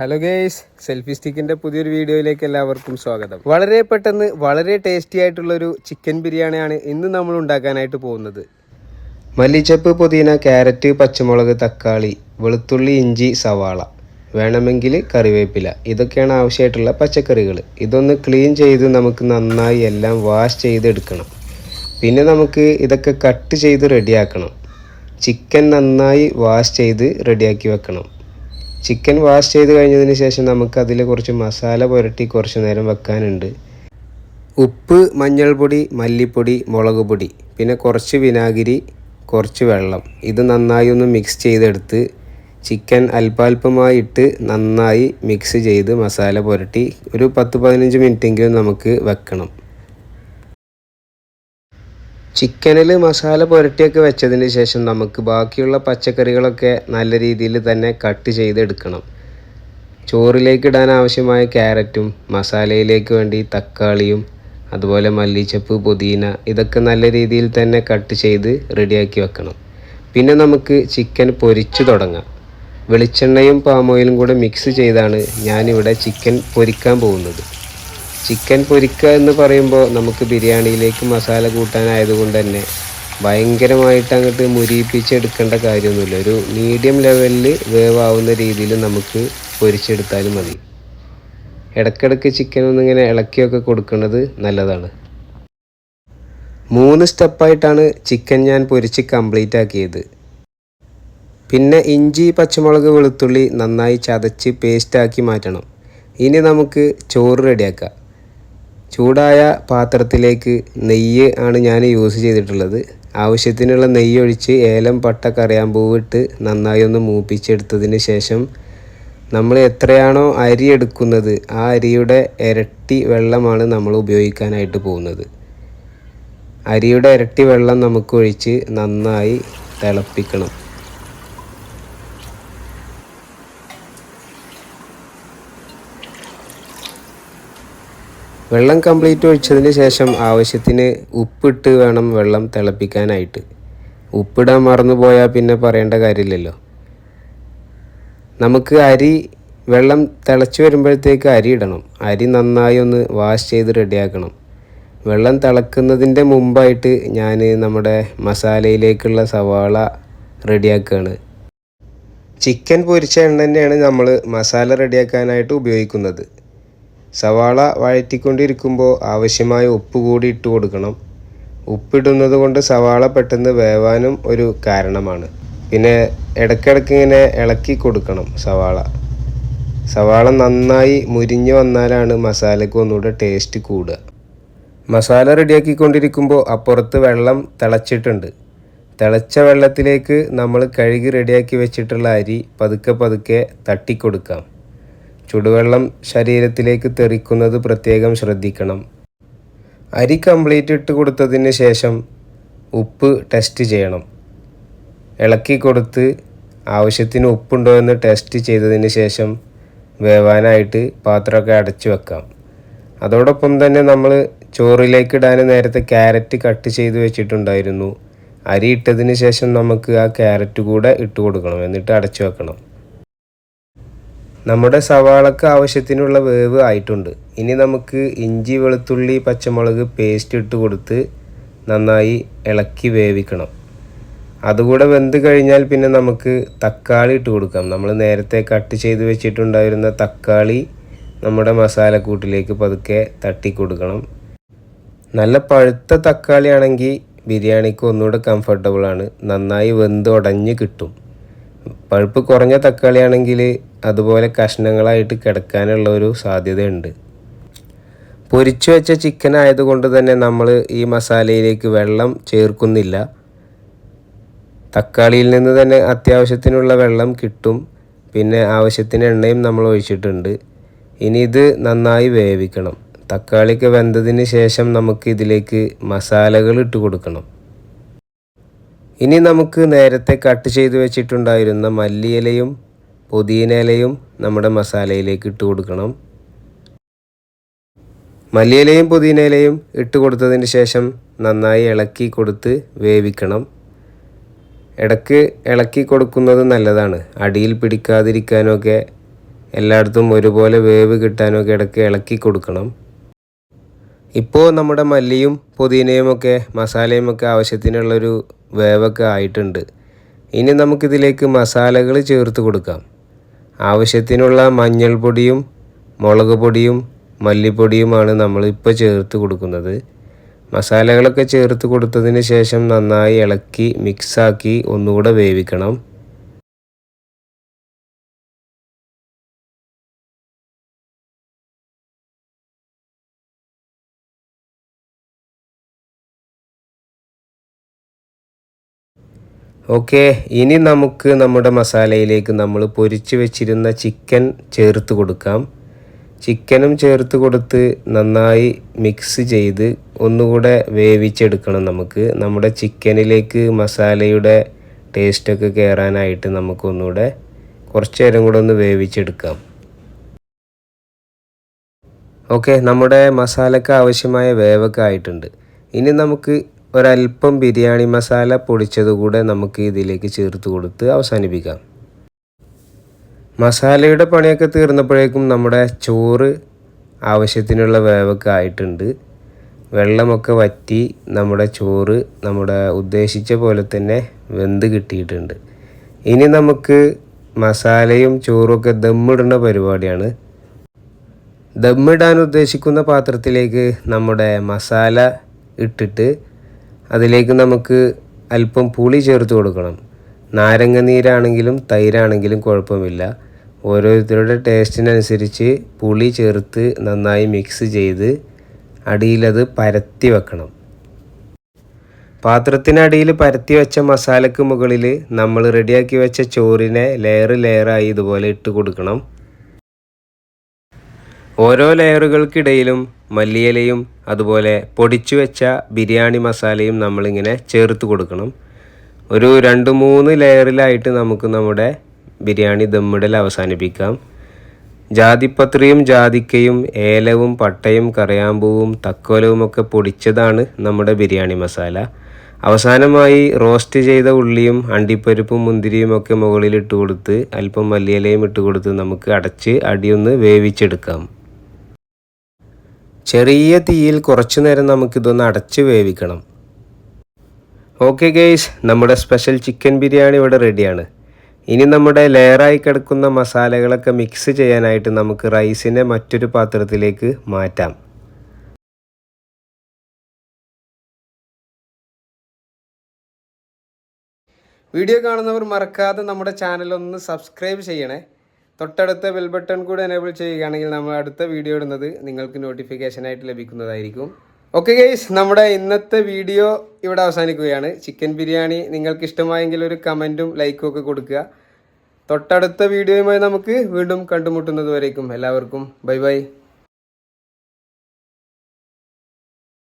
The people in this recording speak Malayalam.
ഹലോ ഗേയ്സ് സെൽഫി സ്റ്റിക്കിന്റെ പുതിയൊരു വീഡിയോയിലേക്ക് എല്ലാവർക്കും സ്വാഗതം. വളരെ പെട്ടെന്ന് വളരെ ടേസ്റ്റി ആയിട്ടുള്ളൊരു ചിക്കൻ ബിരിയാണിയാണ് ഇന്ന് നമ്മൾ ഉണ്ടാക്കാനായിട്ട് പോകുന്നത്. മല്ലിച്ചപ്പ് പുതിന ക്യാരറ്റ് പച്ചമുളക് തക്കാളി വെളുത്തുള്ളി ഇഞ്ചി സവാള. വേണമെങ്കിൽ കറിവേപ്പില. ഇതൊക്കെയാണ് ആവശ്യമായിട്ടുള്ള പച്ചക്കറികൾ ഇതൊന്ന് ക്ലീൻ ചെയ്ത് നമുക്ക് നന്നായി എല്ലാം വാഷ് ചെയ്തെടുക്കണം. പിന്നെ നമുക്ക് ഇതൊക്കെ കട്ട് ചെയ്ത് റെഡിയാക്കണം ചിക്കൻ നന്നായി വാഷ് ചെയ്ത് റെഡിയാക്കി വെക്കണം. ചിക്കൻ വാഷ് ചെയ്ത് കഴിഞ്ഞതിന് ശേഷം നമുക്ക് അതിൽ കുറച്ച് മസാല പുരട്ടി കുറച്ച് നേരം വെക്കാനുണ്ട്. ഉപ്പ് മഞ്ഞൾപ്പൊടി മല്ലിപ്പൊടി മുളക് പൊടി പിന്നെ കുറച്ച് വിനാഗിരി കുറച്ച് വെള്ളം. ഇത് നന്നായി ഒന്ന് മിക്സ് ചെയ്തെടുത്ത് ചിക്കൻ അല്പാൽപമായിട്ട് നന്നായി മിക്സ് ചെയ്ത് മസാല പുരട്ടി ഒരു പത്ത് പതിനഞ്ച് മിനിറ്റെങ്കിലും നമുക്ക് വെക്കണം. ചിക്കനിൽ മസാല പുരട്ടിയൊക്കെ വെച്ചതിന് ശേഷം നമുക്ക് ബാക്കിയുള്ള പച്ചക്കറികളൊക്കെ നല്ല രീതിയിൽ തന്നെ കട്ട് ചെയ്തെടുക്കണം. ചോറിലേക്ക് ഇടാൻ ആവശ്യമായ ക്യാരറ്റും മസാലയിലേക്ക് വേണ്ടി തക്കാളിയും അതുപോലെ മല്ലിച്ചപ്പ് പുതിന ഇതൊക്കെ നല്ല രീതിയിൽ തന്നെ കട്ട് ചെയ്ത് റെഡിയാക്കി വെക്കണം. പിന്നെ നമുക്ക് ചിക്കൻ പൊരിച്ചു തുടങ്ങാം. വെളിച്ചെണ്ണയും പാമോയിലും കൂടെ മിക്സ് ചെയ്താണ് ഞാനിവിടെ ചിക്കൻ പൊരിക്കാൻ പോകുന്നത്. ചിക്കൻ പൊരിക്കുക എന്ന് പറയുമ്പോൾ നമുക്ക് ബിരിയാണിയിലേക്ക് മസാല കൂട്ടാനായതുകൊണ്ട് തന്നെ ഭയങ്കരമായിട്ട് അങ്ങോട്ട് മുരിയിപ്പിച്ചെടുക്കേണ്ട കാര്യമൊന്നുമില്ല. ഒരു മീഡിയം ലെവലിൽ വേവാവുന്ന രീതിയിൽ നമുക്ക് പൊരിച്ചെടുത്താലും മതി. ഇടയ്ക്കിടയ്ക്ക് ചിക്കൻ ഒന്നിങ്ങനെ ഇളക്കിയൊക്കെ കൊടുക്കുന്നത് നല്ലതാണ്. മൂന്ന് സ്റ്റെപ്പായിട്ടാണ് ചിക്കൻ ഞാൻ പൊരിച്ച് കംപ്ലീറ്റ് ആക്കിയത്. പിന്നെ ഇഞ്ചി പച്ചമുളക് വെളുത്തുള്ളി നന്നായി ചതച്ച് പേസ്റ്റാക്കി മാറ്റണം. ഇനി നമുക്ക് ചോറ് റെഡിയാക്കാം ചൂടായ പാത്രത്തിലേക്ക് നെയ്യ് ആണ് ഞാൻ യൂസ് ചെയ്തിട്ടുള്ളത്. ആവശ്യത്തിനുള്ള നെയ്യ് ഒഴിച്ച് ഏലം പട്ട കറിയാമ്പൂവ് നന്നായി ഒന്ന് മൂപ്പിച്ചെടുത്തതിന് ശേഷം നമ്മൾ എത്രയാണോ അരി എടുക്കുന്നത് ആ അരിയുടെ ഇരട്ടി വെള്ളമാണ് നമ്മൾ ഉപയോഗിക്കാനായിട്ട് പോകുന്നത്. അരിയുടെ ഇരട്ടി വെള്ളം നമുക്ക് ഒഴിച്ച് നന്നായി തിളപ്പിക്കണം. വെള്ളം കംപ്ലീറ്റ് ഒഴിച്ചതിന് ശേഷം ആവശ്യത്തിന് ഉപ്പിട്ട് വേണം വെള്ളം തിളപ്പിക്കാനായിട്ട്. ഉപ്പിടാൻ മറന്നു പോയാൽ പിന്നെ പറയേണ്ട കാര്യമില്ലല്ലോ. നമുക്ക് അരി വെള്ളം തിളച്ച് വരുമ്പോഴത്തേക്ക് അരി ഇടണം. അരി നന്നായി ഒന്ന് വാഷ് ചെയ്ത് റെഡിയാക്കണം. വെള്ളം തിളക്കുന്നതിന്റെ മുമ്പായിട്ട് ഞാൻ നമ്മുടെ മസാലയിലേക്കുള്ള സവാള റെഡിയാക്കുകയാണ് ചിക്കൻ പൊരിച്ച എണ്ണ തന്നെയാണ് നമ്മൾ മസാല റെഡിയാക്കാനായിട്ട് ഉപയോഗിക്കുന്നത്. സവാള വഴറ്റിക്കൊണ്ടിരിക്കുമ്പോൾ ആവശ്യമായ ഉപ്പ് കൂടി ഇട്ട് കൊടുക്കണം. ഉപ്പിടുന്നത് കൊണ്ട് സവാള പെട്ടെന്ന് വേവാനും ഒരു കാരണമാണ്. പിന്നെ ഇടയ്ക്കിടയ്ക്ക് ഇങ്ങനെ ഇളക്കി കൊടുക്കണം സവാള. സവാള നന്നായി മുരിഞ്ഞു വന്നാലാണ് മസാലയ്ക്ക് ഒന്നുകൂടെ ടേസ്റ്റ് കൂടുക. മസാല റെഡിയാക്കിക്കൊണ്ടിരിക്കുമ്പോൾ അപ്പുറത്ത് വെള്ളം തിളച്ചിട്ടുണ്ട്. തിളച്ച വെള്ളത്തിലേക്ക് നമ്മൾ കഴുകി റെഡിയാക്കി വെച്ചിട്ടുള്ള അരി പതുക്കെ പതുക്കെ തട്ടിക്കൊടുക്കാം. ചുടുവെള്ളം ശരീരത്തിലേക്ക് തെറിക്കുന്നത് പ്രത്യേകം ശ്രദ്ധിക്കണം. അരി കംപ്ലീറ്റ് ഇട്ട് കൊടുത്തതിന് ശേഷം ഉപ്പ് ടെസ്റ്റ് ചെയ്യണം. ഇളക്കി കൊടുത്ത് ആവശ്യത്തിന് ഉപ്പുണ്ടോ എന്ന് ടെസ്റ്റ് ചെയ്തതിന് ശേഷം വേവാനായിട്ട് പാത്രമൊക്കെ അടച്ചു വെക്കാം. അതോടൊപ്പം തന്നെ നമ്മൾ ചോറിലേക്ക് ഇടാൻ നേരത്തെ ക്യാരറ്റ് കട്ട് ചെയ്ത് വെച്ചിട്ടുണ്ടായിരുന്നു. അരി ഇട്ടതിന് ശേഷം നമുക്ക് ആ ക്യാരറ്റ് കൂടെ ഇട്ട് കൊടുക്കണം. എന്നിട്ട് അടച്ചു വെക്കണം. നമ്മുടെ സവാളക്ക് ആവശ്യത്തിനുള്ള വേവ് ആയിട്ടുണ്ട്. ഇനി നമുക്ക് ഇഞ്ചി വെളുത്തുള്ളി പച്ചമുളക് പേസ്റ്റ് ഇട്ട് കൊടുത്ത് നന്നായി ഇളക്കി വേവിക്കണം. അതുകൂടെ വെന്ത് കഴിഞ്ഞാൽ പിന്നെ നമുക്ക് തക്കാളി ഇട്ട് കൊടുക്കാം. നമ്മൾ നേരത്തെ കട്ട് ചെയ്ത് വെച്ചിട്ടുണ്ടായിരുന്ന തക്കാളി നമ്മുടെ മസാലക്കൂട്ടിലേക്ക് പതുക്കെ തട്ടി കൊടുക്കണം. നല്ല പഴുത്ത തക്കാളി ആണെങ്കിൽ ബിരിയാണിക്ക് ഒന്നുകൂടെ കംഫർട്ടബിളാണ് നന്നായി വെന്ത് ഉടഞ്ഞ് കിട്ടും. പഴുപ്പ് കുറഞ്ഞ തക്കാളിയാണെങ്കിൽ അതുപോലെ കഷ്ണങ്ങളായിട്ട് കിടക്കാനുള്ള ഒരു സാധ്യതയുണ്ട്. പൊരിച്ചു വെച്ച ചിക്കൻ ആയതുകൊണ്ട് തന്നെ നമ്മൾ ഈ മസാലയിലേക്ക് വെള്ളം ചേർക്കുന്നില്ല. തക്കാളിയിൽ നിന്ന് തന്നെ അത്യാവശ്യത്തിനുള്ള വെള്ളം കിട്ടും. പിന്നെ ആവശ്യത്തിന് എണ്ണയും നമ്മൾ ഒഴിച്ചിട്ടുണ്ട്. ഇനി ഇത് നന്നായി വേവിക്കണം. തക്കാളിക്ക് വെന്തതിന് ശേഷം നമുക്ക് ഇതിലേക്ക് മസാലകൾ ഇട്ട് കൊടുക്കണം. ഇനി നമുക്ക് നേരത്തെ കട്ട് ചെയ്ത് വെച്ചിട്ടുണ്ടായിരുന്ന മല്ലിയിലയും പുതിന ഇലയും നമ്മുടെ മസാലയിലേക്ക് ഇട്ട് കൊടുക്കണം. മല്ലിയിലയും പുതിന ഇലയും ഇട്ട് കൊടുത്തതിന് ശേഷം നന്നായി ഇളക്കി കൊടുത്ത് വേവിക്കണം. ഇടയ്ക്ക് ഇളക്കി കൊടുക്കുന്നത് നല്ലതാണ്. അടിയിൽ പിടിക്കാതിരിക്കാനൊക്കെ എല്ലായിടത്തും ഒരുപോലെ വേവ് കിട്ടാനൊക്കെ ഇടയ്ക്ക് ഇളക്കി കൊടുക്കണം. ഇപ്പോൾ നമ്മുടെ മല്ലിയും പുതിനയുമൊക്കെ ഒക്കെ മസാലയും ഒക്കെ ആവശ്യത്തിനുള്ളൊരു വേവൊക്കെ ആയിട്ടുണ്ട്. ഇനി നമുക്കിതിലേക്ക് മസാലകൾ ചേർത്ത് കൊടുക്കാം. ആവശ്യത്തിനുള്ള മഞ്ഞൾപ്പൊടിയും മുളക് പൊടിയും മല്ലിപ്പൊടിയുമാണ് നമ്മളിപ്പോൾ ചേർത്ത് കൊടുക്കുന്നത്. മസാലകളൊക്കെ ചേർത്ത് കൊടുത്തതിന് ശേഷം നന്നായി ഇളക്കി മിക്സാക്കി ഒന്നുകൂടെ വേവിക്കണം. ഓക്കെ ഇനി നമുക്ക് നമ്മുടെ മസാലയിലേക്ക് നമ്മൾ പൊരിച്ച് വെച്ചിരുന്ന ചിക്കൻ ചേർത്ത് കൊടുക്കാം. ചിക്കനും ചേർത്ത് കൊടുത്ത് നന്നായി മിക്സ് ചെയ്ത് ഒന്നുകൂടെ വേവിച്ചെടുക്കണം നമുക്ക്. നമ്മുടെ ചിക്കനിലേക്ക് മസാലയുടെ ടേസ്റ്റൊക്കെ കയറാനായിട്ട് നമുക്കൊന്നുകൂടെ കുറച്ച് നേരം കൂടെ ഒന്ന് വേവിച്ചെടുക്കാം. ഓക്കെ നമ്മുടെ മസാലയ്ക്ക് ആവശ്യമായ വേവൊക്കെ ആയിട്ടുണ്ട്. ഇനി നമുക്ക് ഒരല്പം ബിരിയാണി മസാല പൊടിച്ചത് കൂടെ നമുക്ക് ഇതിലേക്ക് ചേർത്ത് കൊടുത്ത് അവസാനിപ്പിക്കാം. മസാലയുടെ പണിയൊക്കെ തീർന്നപ്പോഴേക്കും നമ്മുടെ ചോറ് ആവശ്യത്തിനുള്ള വേവൊക്കെ ആയിട്ടുണ്ട്. വെള്ളമൊക്കെ വറ്റി നമ്മുടെ ചോറ് നമ്മുടെ ഉദ്ദേശിച്ച പോലെ തന്നെ വെന്ത് കിട്ടിയിട്ടുണ്ട്. ഇനി നമുക്ക് മസാലയും ചോറുമൊക്കെ ദമ്മിടുന്ന പരിപാടിയാണ്. ദമ്മിടാൻ ഉദ്ദേശിക്കുന്ന പാത്രത്തിലേക്ക് നമ്മുടെ മസാല ഇട്ടിട്ട് അതിലേക്ക് നമുക്ക് അല്പം പുളി ചേർത്ത് കൊടുക്കണം. നാരങ്ങ നീരാണെങ്കിലും തൈരാണെങ്കിലും കുഴപ്പമില്ല. ഓരോരുത്തരുടെ ടേസ്റ്റിനനുസരിച്ച് പുളി ചേർത്ത് നന്നായി മിക്സ് ചെയ്ത് അടിയിലത് പരത്തി വെക്കണം. പാത്രത്തിനടിയിൽ പരത്തി വെച്ച മസാലയ്ക്ക് മുകളിൽ നമ്മൾ റെഡിയാക്കി വെച്ച ചോറിനെ ലെയർ ലെയറായി ഇതുപോലെ ഇട്ട് കൊടുക്കണം. ഓരോ ലെയറുകൾക്കിടയിലും മല്ലിയിലയും അതുപോലെ പൊടിച്ചു വെച്ച ബിരിയാണി മസാലയും നമ്മളിങ്ങനെ ചേർത്ത് കൊടുക്കണം. ഒരു രണ്ട് മൂന്ന് ലെയറിലായിട്ട് നമുക്ക് നമ്മുടെ ബിരിയാണി ദമ്മിടൽ അവസാനിപ്പിക്കാം. ജാതിപത്രിയും ജാതിക്കയും ഏലവും പട്ടയും കറിയാമ്പൂവും തക്കോലവും ഒക്കെ പൊടിച്ചതാണ് നമ്മുടെ ബിരിയാണി മസാല. അവസാനമായി റോസ്റ്റ് ചെയ്ത ഉള്ളിയും അണ്ടിപ്പരിപ്പും മുന്തിരിയും ഒക്കെ മുകളിൽ ഇട്ട് കൊടുത്ത് അല്പം മല്ലിയിലയും ഇട്ട് കൊടുത്ത് നമുക്ക് അടച്ച് അടിയൊന്ന് വേവിച്ചെടുക്കാം. ചെറിയ തീയിൽ കുറച്ചു നേരം നമുക്കിതൊന്ന് അടച്ച് വേവിക്കണം. ഓക്കെ ഗെയ്സ് നമ്മുടെ സ്പെഷ്യൽ ചിക്കൻ ബിരിയാണി ഇവിടെ റെഡിയാണ് ഇനി നമ്മുടെ ലെയറായി കിടക്കുന്ന മസാലകളൊക്കെ മിക്സ് ചെയ്യാനായിട്ട് നമുക്ക് റൈസിനെ മറ്റൊരു പാത്രത്തിലേക്ക് മാറ്റാം. വീഡിയോ കാണുന്നവർ മറക്കാതെ നമ്മുടെ ചാനൽ ഒന്ന് സബ്സ്ക്രൈബ് ചെയ്യണേ. തൊട്ടടുത്ത ബെൽ ബട്ടൺ കൂടെ എനേബിൾ ചെയ്യുകയാണെങ്കിൽ നമ്മൾ അടുത്ത വീഡിയോ ഇടുന്നത് നിങ്ങൾക്ക് നോട്ടിഫിക്കേഷനായിട്ട് ലഭിക്കുന്നതായിരിക്കും. ഓക്കെ ഗൈസ് നമ്മുടെ ഇന്നത്തെ വീഡിയോ ഇവിടെ അവസാനിക്കുകയാണ്. ചിക്കൻ ബിരിയാണി നിങ്ങൾക്ക് ഇഷ്ടമായെങ്കിൽ ഒരു കമന്റും ലൈക്കും ഒക്കെ കൊടുക്കുക. തൊട്ടടുത്ത വീഡിയോയുമായി നമുക്ക് വീണ്ടും കണ്ടുമുട്ടുന്നത് വരേക്കും. എല്ലാവർക്കും ബൈ ബൈ